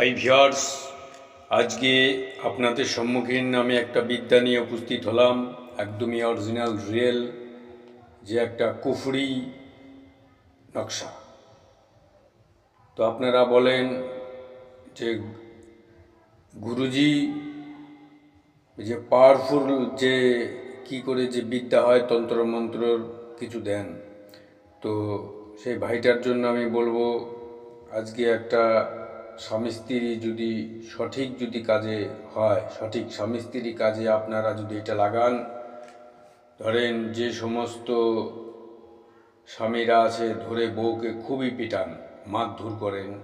High viewers আজকে আপনাদের সম্মুখীন আমি একটা বিদ্যা নিয়ে উপস্থিত হলাম, একদমই অরিজিনাল রিয়েল যে একটা কুফরি নকশা। তো আপনারা বলেন যে গুরুজি, যে পাওয়ারফুল যে কি করে যে বিদ্যা হয়, তন্ত্র মন্ত্রর কিছু দেন। তো সেই ভাইটার জন্য আমি বলব, আজকে একটা স্বামী স্ত্রী যদি সঠিক যদি কাজে হয়, সঠিক স্বামী স্ত্রী কাজে আপনারা যদি এটা লাগান, ধরেন যে সমস্ত স্বামীরা আছে ধরে বউকে খুবই পিটান, মারধর করেন,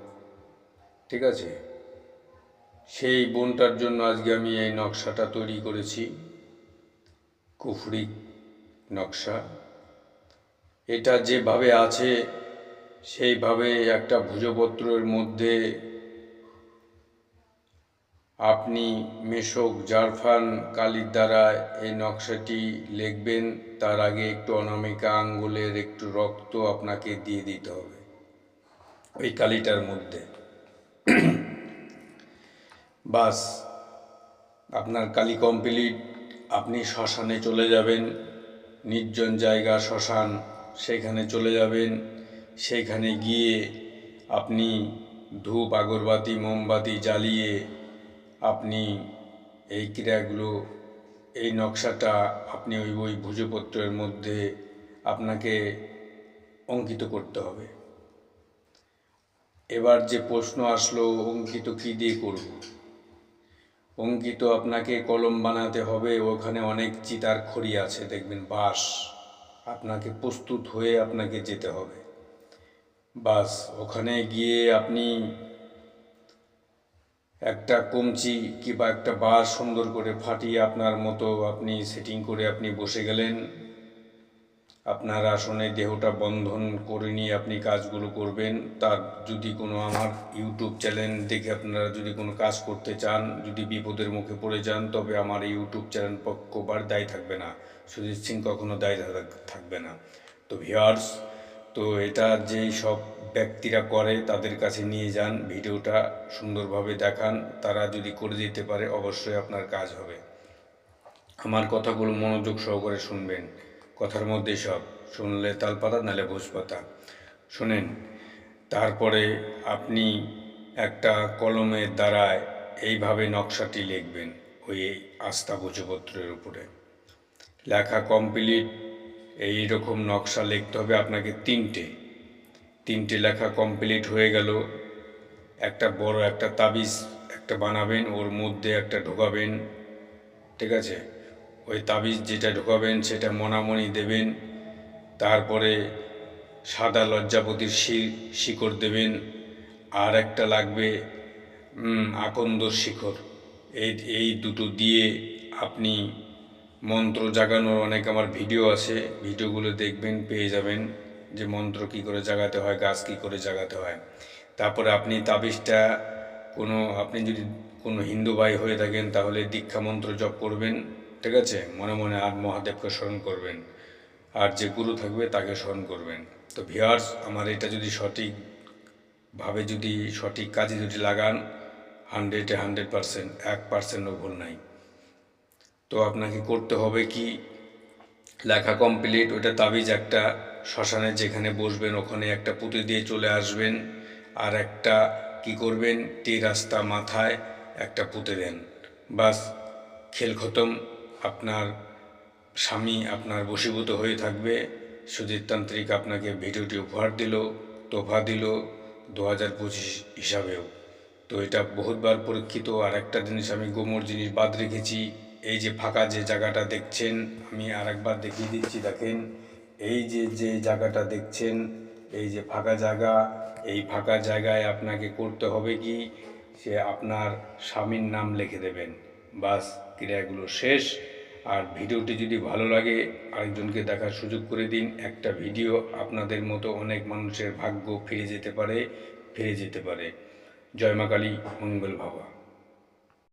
ঠিক আছে? সেই বোনটার জন্য আজকে আমি এই নকশাটা তৈরি করেছি, কুফরি নকশা। এটা যেভাবে আছে, সেইভাবে একটা ভুজপত্রের মধ্যে আপনি মেশক জারফান কালির দ্বারা এই নকশাটি লিখবেন, তার আগে একটু অনামিকা আঙ্গুলের একটু রক্ত আপনাকে দিয়ে দিতে হবে। ওই কালিটার মধ্যে। বাস, আপনার কালি কমপ্লিট, আপনি শ্মশানে চলে যাবেন। নির্জন জায়গা শ্মশান, সেখানে চলে যাবেন। সেইখানে গিয়ে আপনি ধূপ, আগরবাতি, মোমবাতি জ্বালিয়ে আপনি এই ক্রিয়াগুলো, এই নকশাটা আপনি ওই ওই ভুজপত্রের মধ্যে আপনাকে অঙ্কিত করতে হবে। এবার যে প্রশ্ন আসলো, অঙ্কিত কী দিয়ে করব? অঙ্কিত আপনাকে কলম বানাতে হবে, ওখানে অনেক চিতার খড়ি আছে, দেখবেন বাঁশ। আপনাকে প্রস্তুত হয়ে আপনাকে যেতে হবে। বাস, ওখানে গিয়ে আপনি একটা কমচি কিংবা একটা বাঁশ সুন্দর করে ফাটিয়ে আপনার মতো আপনি সেটিং করে আপনি বসে গেলেন। আপনার আসনে দেহটা বন্ধন করে নিয়ে আপনি কাজগুলো করবেন। তার যদি কোনো আমার ইউটিউব চ্যানেল দেখে আপনারা যদি কোনো কাজ করতে চান, যদি বিপদের মুখে পড়ে যান, তবে আমার ইউটিউব চ্যানেল পক্ষবার দায়ী থাকবে না। সুজিত সিং কখনো দায়ী থাকবে না। তো ভিউয়ার্স তো এটা যেই সব ব্যক্তিরা করে, তাদের কাছে নিয়ে যান, ভিডিওটা সুন্দরভাবে দেখান, তারা যদি করে দিতে পারে, অবশ্যই আপনার কাজ হবে। আমার কথাগুলো মনোযোগ সহকারে শুনবেন। কথার মধ্যে সব। শুনলে তালপাতা নালে ভোজপাতা। শোনেন, তারপরে আপনি একটা কলমের দ্বারায় এইভাবে নকশাটি লিখবেন ওই আস্থা ভোজপত্রের উপরে। লেখা কমপ্লিট এই রকম নকশা লিখতে হবে আপনাকে তিনটে। তিনটে লেখা কমপ্লিট হয়ে গেল। একটা বড়, একটা তাবিজ একটা বানাবেন, ওর মধ্যে একটা ঢোকাবেন, ঠিক আছে? ওই তাবিজ যেটা ঢোকাবেন সেটা মনামণি দেবেন, তারপরে সাদা লজ্জাপতির শিকড় দেবেন, আর একটা লাগবে আকন্দ শিখর। এই এই দুটো দিয়ে আপনি মন্ত্র জাগানোর অনেক আমার ভিডিও আছে, ভিডিওগুলো দেখবেন, পেয়ে যাবেন। যে মন্ত্র কী করে জাগাতে হয়, গাছ কী করে জাগাতে হয়। তারপরে আপনি তাবিজটা কোনো, আপনি যদি কোনো হিন্দু ভাই হয়ে থাকেন, তাহলে দীক্ষা মন্ত্র জপ করবেন, ঠিক আছে? মনে মনে আর মহাদেবকে স্মরণ করবেন। আর যে গুরু থাকবে, তাকে স্মরণ করবেন। তো ভিয়ার্স আমার এটা যদি সঠিকভাবে যদি, সঠিক কাজে যদি লাগান, হান্ড্রেডে হান্ড্রেড পারসেন্ট, এক পার্সেন্টও ভুল নাই। তো আপনাকে করতে হবে কি, লেখা কমপ্লিট ওটা তাবিজ একটা শ্মশানে যেখানে বসবেন, ওখানে একটা পুঁতে দিয়ে চলে আসবেন আর একটা কি করবেন? টি রাস্তা মাথায় একটা পুঁতে দেন। বাস, খেল খতম, আপনার স্বামী আপনার বশীভূত হয়ে থাকবে। সুজিত আপনাকে ভিডিওটি উপহার দিল তোফা দিল দু হাজার পঁচিশ হিসাবেও। তো এটা বহুতবার পরীক্ষিত আর একটা জিনিস আমি গোমর জিনিস বাদ রেখেছি, এই যে ফাঁকা যে জায়গাটা দেখছেন, আমি আর একবার দেখিয়ে দিচ্ছি, দেখেন। এই যে যে জায়গাটা দেখছেন, এই যে ফাঁকা জায়গা, এই ফাঁকা জায়গায় আপনাকে করতে হবে কি? সে আপনার স্বামীর নাম লিখে দেবেন। বাস ক্রিয়াগুলো শেষ। আর ভিডিওটি যদি ভালো লাগে, আরেকজনকে দেখার সুযোগ করে দিন। একটা ভিডিও আপনাদের মতো অনেক মানুষের ভাগ্য ফিরে যেতে পারে, ফিরে যেতে পারে। জয় মা কালী, মঙ্গল ভাবা